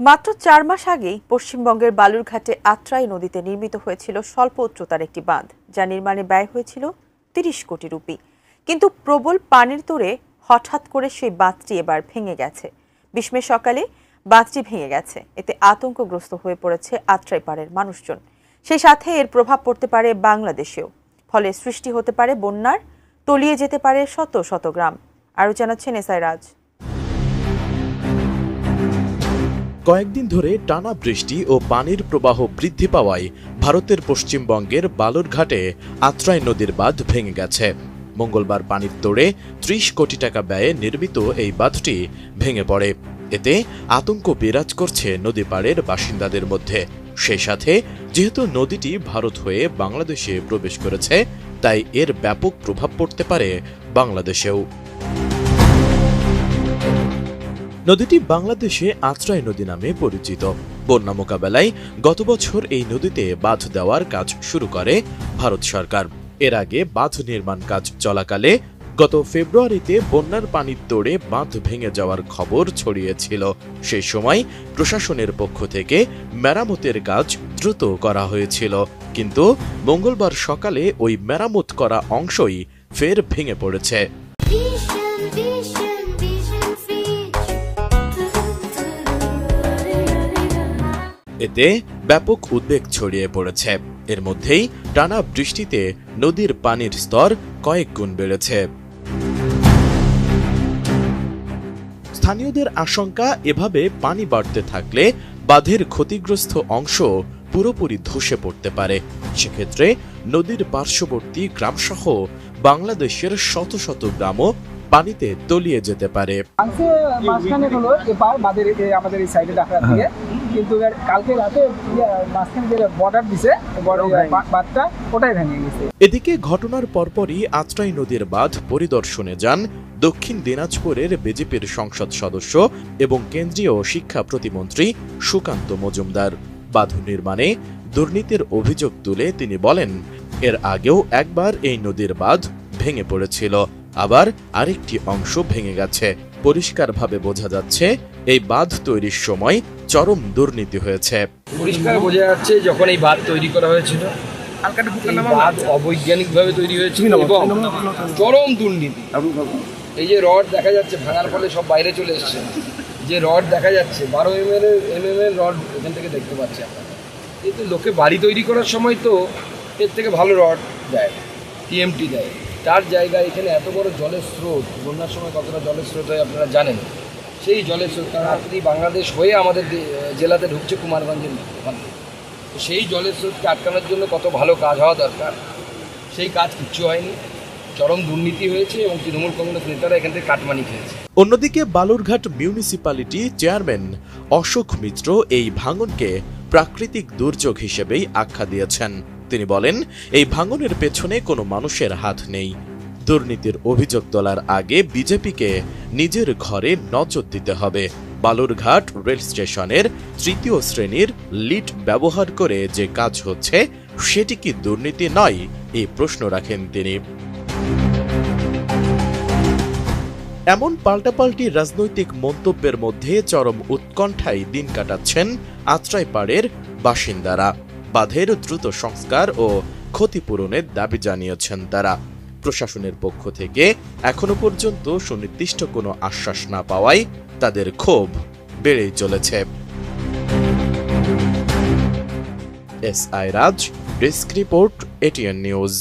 মাত্র চার মাস আগেই পশ্চিমবঙ্গের বালুরঘাটে আত্রাই নদীতে নির্মিত হয়েছিল স্বল্প উচ্চতার একটি বাঁধ, যা নির্মাণে ব্যয় হয়েছিল তিরিশ কোটি রুপি। কিন্তু প্রবল পানির তোরে হঠাৎ করে সেই বাঁধটি এবার ভেঙে গেছে। বিস্ময় সকালে বাঁধটি ভেঙে গেছে। এতে আতঙ্কগ্রস্ত হয়ে পড়েছে আত্রাই পাড়ের মানুষজন। সেই সাথে এর প্রভাব পড়তে পারে বাংলাদেশেও। ফলে সৃষ্টি হতে পারে বন্যার, তলিয়ে যেতে পারে শত শত গ্রাম। আরও জানাচ্ছেন এসআই রাজ। কয়েকদিন ধরে টানা বৃষ্টি ও পানির প্রবাহ বৃদ্ধি পাওয়ায় ভারতের পশ্চিমবঙ্গের বালুরঘাটে আত্রাই নদীর বাঁধ ভেঙে গেছে। মঙ্গলবার পানির তোড়ে ত্রিশ কোটি টাকা ব্যয়ে নির্মিত এই বাঁধটি ভেঙে পড়ে। এতে আতঙ্ক বিরাজ করছে নদী পাড়ের বাসিন্দাদের মধ্যে। সেই সাথে যেহেতু নদীটি ভারত হয়ে বাংলাদেশে প্রবেশ করেছে, তাই এর ব্যাপক প্রভাব পড়তে পারে বাংলাদেশেও। নদীটি বাংলাদেশে আশ্রয় নদী নামে পরিচিত। বন্যা মোকাবেলায় গত বছর এই নদীতে বাঁধ দেওয়ার কাজ শুরু করে ভারত সরকার। এর আগে বাঁধ নির্মাণ কাজ চলাকালে গত ফেব্রুয়ারিতে বন্যার পানির তোড়ে বাঁধ ভেঙে যাওয়ার খবর ছড়িয়েছিল। সেই সময় প্রশাসনের পক্ষ থেকে মেরামতের কাজ দ্রুত করা হয়েছিল। কিন্তু মঙ্গলবার সকালে ওই মেরামত করা অংশই ফের ভেঙে পড়েছে। এতে ব্যাপক উদ্বেগ ছড়িয়ে পড়েছে। এর মধ্যেই টানা বৃষ্টিতে নদীর পানির স্তর কয়েক গুণ বেড়েছে। স্থানীয়দের আশঙ্কা, এভাবে পানি বাড়তে থাকলে বাঁধের ক্ষতিগ্রস্ত অংশ পুরোপুরি ধসে পড়তে পারে। সেক্ষেত্রে নদীর পার্শ্ববর্তী গ্রামসহ বাংলাদেশের শত শত গ্রামও পানিতে তলিয়ে যেতে পারে। মাঝখানে হলো এপার বাদের আমাদের এই সাইডে ডাকরা দিয়ে কিন্তু কালকে রাতে ইয়ে মাঝখানে যে বর্ডার দিছে বর্ডার ওটাই ভেঙে গেছে। এদিকে ঘটনার পরপরই আত্রাই নদীর বাঁধ পরিদর্শনে যান দক্ষিণ দিনাজপুরের বিজেপির সংসদ সদস্য এবং কেন্দ্রীয় শিক্ষা প্রতিমন্ত্রী সুকান্ত মজুমদার। বাঁধ নির্মাণে দুর্নীতির অভিযোগ তুলে তিনি বলেন এর আগেও একবার এই নদীর বাঁধ ভেঙে পড়েছিল। আবার আরেকটি অংশ ভেঙে গেছে। পরিষ্কারভাবে বোঝা যাচ্ছে এই বাঁধ তৈরির সময় চরম দুর্নীতি হয়েছে। পরিষ্কার বোঝা যাচ্ছে যখন এই বাঁধ তৈরি করা হয়েছিল। এই বাঁধ অবৈজ্ঞানিকভাবে তৈরি হয়েছিল এবং চরম দুর্নীতি। এই যে রড দেখা যাচ্ছে ভাঙার ফলে সব বাইরে চলে এসছে। যে রড দেখা যাচ্ছে বারো এম এর এম এম এর রড এখান থেকে দেখতে পাচ্ছি আপনারা কিন্তু লোকে বাড়ি তৈরি করার সময় তো এর থেকে ভালো রড দেয় টিএমটি দেয় তার জায়গায় এখানে এত বড় জলের স্রোত, বন্যার সময় কতটা জলের স্রোত হয় আপনারা জানেন। সেই জলের স্রোত আপনি বাংলাদেশ হয়ে আমাদের জেলাতে ঢুকছে কুমারগঞ্জের সেই জলের স্রোতকে আটকানোর জন্য কত ভালো কাজ হওয়া দরকার, সেই কাজ কিচ্ছু হয়নি। চরম দুর্নীতি হয়েছে এবং তৃণমূল কংগ্রেস নেতারা এখান থেকে কাটমানি খেয়েছে। অন্যদিকে বালুরঘাট মিউনিসিপ্যালিটি চেয়ারম্যান অশোক মিত্র এই ভাঙনকে প্রাকৃতিক দুর্যোগ হিসেবেই আখ্যা দিয়েছেন। তিনি বলেন, এই ভাঙনের পেছনে কোনো মানুষের হাত নেই। দুর্নীতির অভিযোগ তোলার আগে বিজেপিকে নিজের ঘরে নজর দিতে হবে। বালুরঘাট রেল স্টেশনের তৃতীয় শ্রেণির লিট ব্যবহার করে যে কাজ হচ্ছে, সেটি কি দুর্নীতি নয়? এই প্রশ্ন রাখেন তিনি। এমন পাল্টাপাল্টি রাজনৈতিক মন্তব্যের মধ্যে চরম উৎকণ্ঠায় দিন কাটাচ্ছেন আত্রাইপাড়ের বাসিন্দারা। বাঁধের দ্রুত সংস্কার ও ক্ষতিপূরণের দাবি জানিয়েছেন তারা। প্রশাসনের পক্ষ থেকে এখনও পর্যন্ত সুনির্দিষ্ট কোনো আশ্বাস না পাওয়ায় তাদের ক্ষোভ বেড়েই চলেছে। S I Raj, desk report, ATN news.